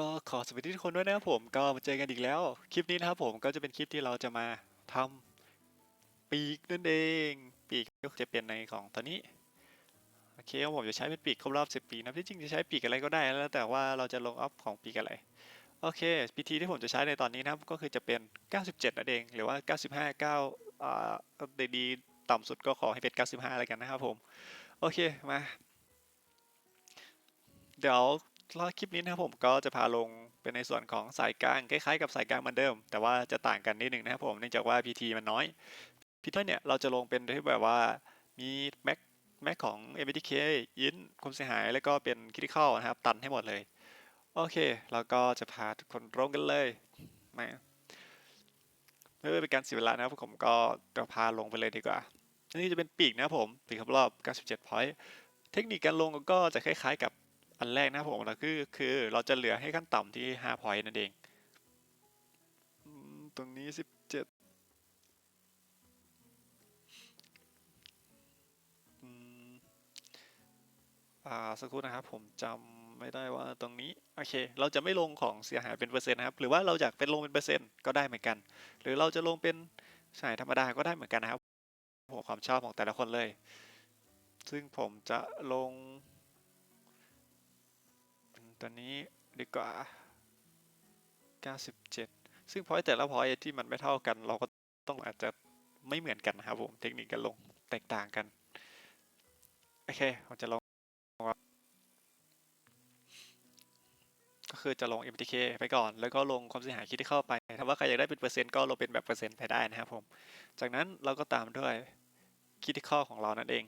ก็ขอสวัสดีทุกคนด้วยนะครับผมก็มาเจอกันอีกแล้ว คลิปนี้นะครับผมก็จะเป็นคลิปที่เราจะมาทำปีกนั่นเอง ปีกก็จะเป็นในของตัวนี้โอเคผมจะใช้เป็นปีกครบรอบ 10 ปีนะที่จริงจะใช้ปีกอะไรก็ได้แล้วแต่ว่าเราจะลงอัพของปีกอะไรโอเคพิธีที่ผมจะใช้ในตอนนี้นะครับก็คือจะเป็น 97นั่นเอง หรือว่า 95 9อ่าดีๆต่ำสุดก็ขอให้เป็น 95อะไรกันนะครับผมโอเคมาเดี๋ยว คลิปนี้นะครับผมก็จะพาลงเป็นในส่วนของสายกลางคล้ายๆกับสายกลางเหมือนเดิม แต่ว่าจะต่างกันนิดหนึ่งนะครับผมเนื่องจากว่า PT มันน้อย PT เนี่ยเราจะลงเป็นที่แบบว่ามีแม็กแม็กของ MBTK ยินคุมเสียหาย แล้วก็เป็นคริติคอลนะครับ ตันให้หมดเลย โอเคแล้วก็จะพาทุกคนลงกันเลยมาเพื่อเป็นการเสียเวลานะครับผมก็จะพาลงไปเลยดีกว่าอันนี้จะเป็นปีกนะครับผมปีกครบรอบ 97 point เทคนิคการลงก็จะคล้ายๆกับ อันแรกนะครับผมนะคือคือเราจะเหลือให้ขั้นต่ำที่5 point นั่นเองตรงนี้ 17อืมอ่าสักครู่นะครับผมจำไม่ได้ว่าตรงนี้ โอเค เราจะไม่ลงของเสียหายเป็นเปอร์เซ็นต์นะครับ หรือว่าเราอยากเป็นลงเป็นเปอร์เซ็นต์ก็ได้เหมือนกัน หรือเราจะลงเป็นเสียหายธรรมดาก็ได้เหมือนกันนะครับผมความชอบของแต่ละคนเลย ซึ่งผมจะลง ตัวนี้ดีกว่า 97 ซึ่งพอยต์แต่ละพอยต์ที่มันไม่เท่ากัน เราก็ต้องอาจจะไม่เหมือนกันนะครับผม เทคนิคการลงแตกต่างกัน โอเคผมจะลงก็คือจะลง MTK ไปก่อน แล้วก็ลงความเสียหายคิดที่เข้าไป ถ้าว่าใครอยากได้เป็นเปอร์เซ็นต์ก็ลงเป็นแบบเปอร์เซ็นต์ไปได้นะครับผม จากนั้นเราก็ตามด้วยคิดที่ข้อของเรานั่นเอง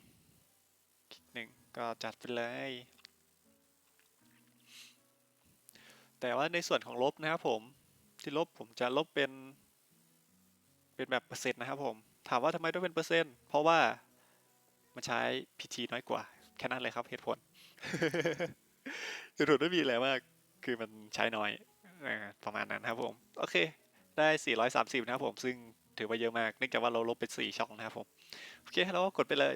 หนึ่งก็จัดไปเลย แต่ว่าในส่วนของลบนะครับผมที่ลบผมจะลบเป็น เป็นแบบเปอร์เซ็นต์นะครับผม ถามว่าทำไมต้องเป็นเปอร์เซ็นต์เพราะว่ามันใช้ PT น้อยกว่า แค่นั้นเลยครับเหตุผลเหตุผลไม่มีอะไรมาก คือมันใช้น้อยประมาณนั้นครับผม โอเค ได้ 430 นะครับผม ซึ่งถือว่าเยอะมาก เนื่องจากว่าเราลบเป็น 4 ช่องนะครับผม โอเคเราก็กดไปเลย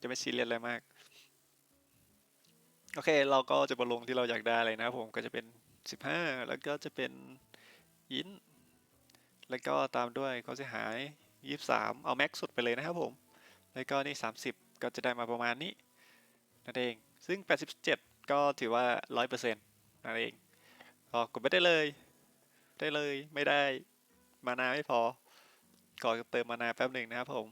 จะไม่ซีเรียสอะไรมาก โอเค เราก็จะมาลงที่เราอยากได้เลยนะครับผมก็จะเป็น 15 แล้วก็จะเป็นยินแล้วก็ตามด้วยความเสียหาย 23 เอาแม็กสุดไปเลยนะครับผม แล้วก็นี่ 30 ก็จะได้มาประมาณนี้นั่นเอง ซึ่ง 87 ก็ถือว่า 100%นั่นเองก็กดไปได้เลย ได้เลยไม่ได้มานาไม่พอก่อเติมมานาแป๊บหนึ่งนะครับผม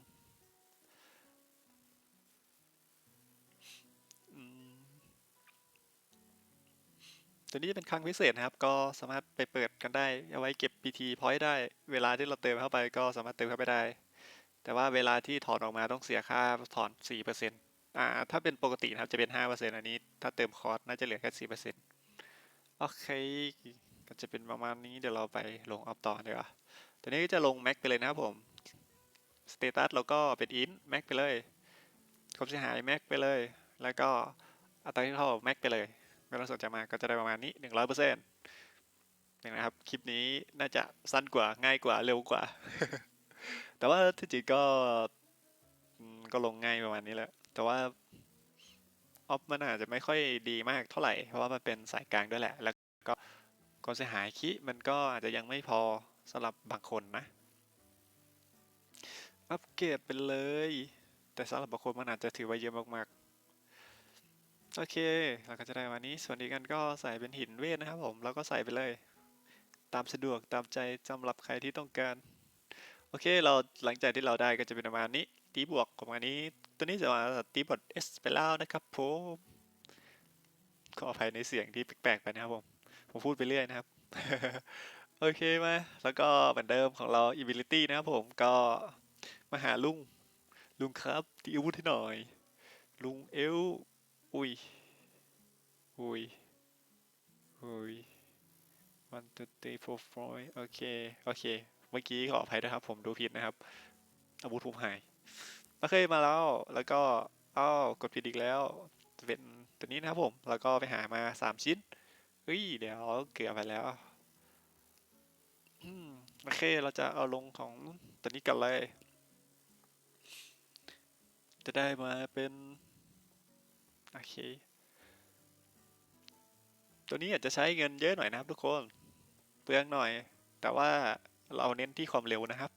ตัวนี้จะเป็นครั้งพิเศษนะครับ ก็สามารถไปเปิดกันได้ เอาไว้เก็บ PT point ได้ เวลาที่เราเติมเข้าไปก็สามารถเติมเข้าไปได้ แต่ว่าเวลาที่ถอนออกมาต้องเสียค่าถอน 4%อ่า ถ้าเป็นปกตินะครับจะเป็น 5%อันนี้ ถ้าเติมคอร์สน่าจะเหลือแค่ 4%โอเค ก็จะเป็นประมาณนี้ เดี๋ยวเราไปลงอัพต่อดีกว่าตัวนี้จะลงแม็กไปเลยนะครับผมสเตตัสเราก็เป็นอินแม็กไปเลยความเสียหายแม็กไปเลย แล้วก็อัตราที่เท่าแม็กไปเลย ไม่ต้องสนใจมาก็จะได้ประมาณนี้หนึ่งร้อยเปอร์เซ็นต์นะครับ คลิปนี้น่าจะสั้นกว่าง่ายกว่าเร็วกว่า แต่ว่าที่จริงก็ก็ลงง่ายประมาณนี้แหละ แต่ว่าออฟมันอาจจะไม่ค่อยดีมากเท่าไหร่ เพราะว่ามันเป็นสายกลางด้วยแหละ แล้วก็ความเสียหายคิมันก็อาจจะยังไม่พอสำหรับบางคนนะ อัปเกรดไปเลย แต่สำหรับบางคนมันอาจจะถือว่าเยอะมากๆ โอเค เราก็จะได้วันนี้ ส่วนอีกอันก็ใส่เป็นหินเวทนะครับผมแล้วก็ใส่ไปเลย ตามสะดวกตามใจสำหรับใครที่ต้องการ โอเค เราหลังจากที่เราได้ก็จะเป็นประมาณนี้ ตีบวกประมาณนี้ ตัวนี้จะมาตีบวก S ไปแล้วนะครับผมขออภัยในเสียงที่แปลกๆไปนะครับผม ผมพูดไปเรื่อยนะครับ โอเคมา แล้วก็เหมือนเดิมของเรา ability นะครับผม ก็มาหาลุง ลุงครับตีอาวุธให้หน่อย ลุงเอล อุ้ย อุ้ย อุ้ย one two three four five โอเค โอเค เมื่อกี้ขออภัยนะครับ ผมดูผิดนะครับ อาวุธผมหาย โอเค มาแล้ว แล้วก็อ้าวกดผิดอีกแล้ว เป็นตัวนี้นะครับผม แล้วก็ไปหามาสามชิ้นเฮ้ย เดี๋ยวเกือบไปแล้วมโอเค เราจะเอาลงของตัวนี้กันเลย จะได้มาเป็น โอเค ตัวนี้อาจจะใช้เงินเยอะหน่อยนะครับทุกคนเปลืองหน่อย แต่ว่าเราเน้นที่ความเร็วนะครับ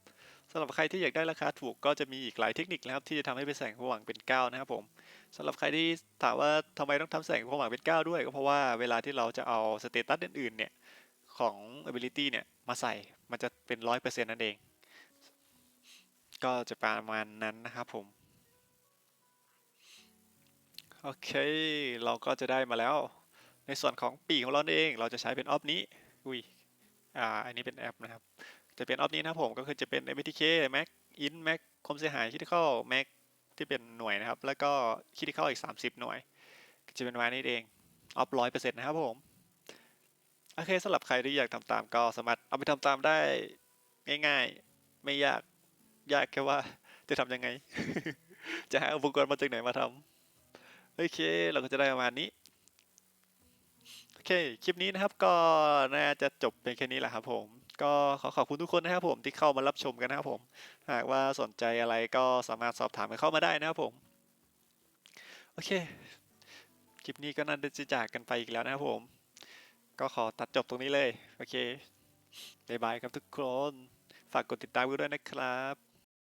สำหรับใครที่อยากได้ราคาถูกก็จะมีอีกหลายเทคนิคนะครับ ที่จะทำให้เป็นแสงสว่างเป็น 9 นะครับผมสำหรับใครที่ถามว่าทำไมต้องทำแสงสว่างเป็น 9 ด้วย ก็เพราะว่าเวลาที่เราจะเอาสเตตัสอื่นๆเนี่ยของ ability เนี่ยมาใส่มันจะเป็นร้อยเปอร์เซ็นต์นั่นเอง ก็จะประมาณนั้นนะครับผม โอเค เราก็จะได้มาแล้ว ในส่วนของปีกของเราเอง เราจะใช้เป็นออฟนี้ อุ้ย อ่า อันนี้เป็นแอปนะครับ จะเป็นออฟนี้นะครับผม ก็คือจะเป็น MTK Mac In Mac ความเสียหาย Critical Mac ที่เป็นหน่วยนะครับ แล้วก็ Critical อีก 30 หน่วย จะเป็นมานี้เอง ออฟร้อยเปอร์เซ็นต์นะครับผม โอเคสำหรับใครที่อยากทำตามก็สามารถเอาไปทำตามได้ง่ายๆ ไม่ยาก ยากแค่ว่าจะทำยังไง จะหาอุปกรณ์มาจากไหนมาทำ โอเค เราก็จะได้ประมาณนี้ โอเค คลิปนี้นะครับก็น่าจะจบเป็นแค่นี้แหละครับผม ก็ขอขอบคุณทุกคนนะครับผมที่เข้ามารับชมกันนะครับผม หากว่าสนใจอะไรก็สามารถสอบถามกันเข้ามาได้นะครับผม โอเค คลิปนี้ก็น่าจะจากกันไปอีกแล้วนะครับผม ก็ขอตัดจบตรงนี้เลย โอเคบายบายครับทุกคน ฝากกดติดตามกันด้วยนะครับ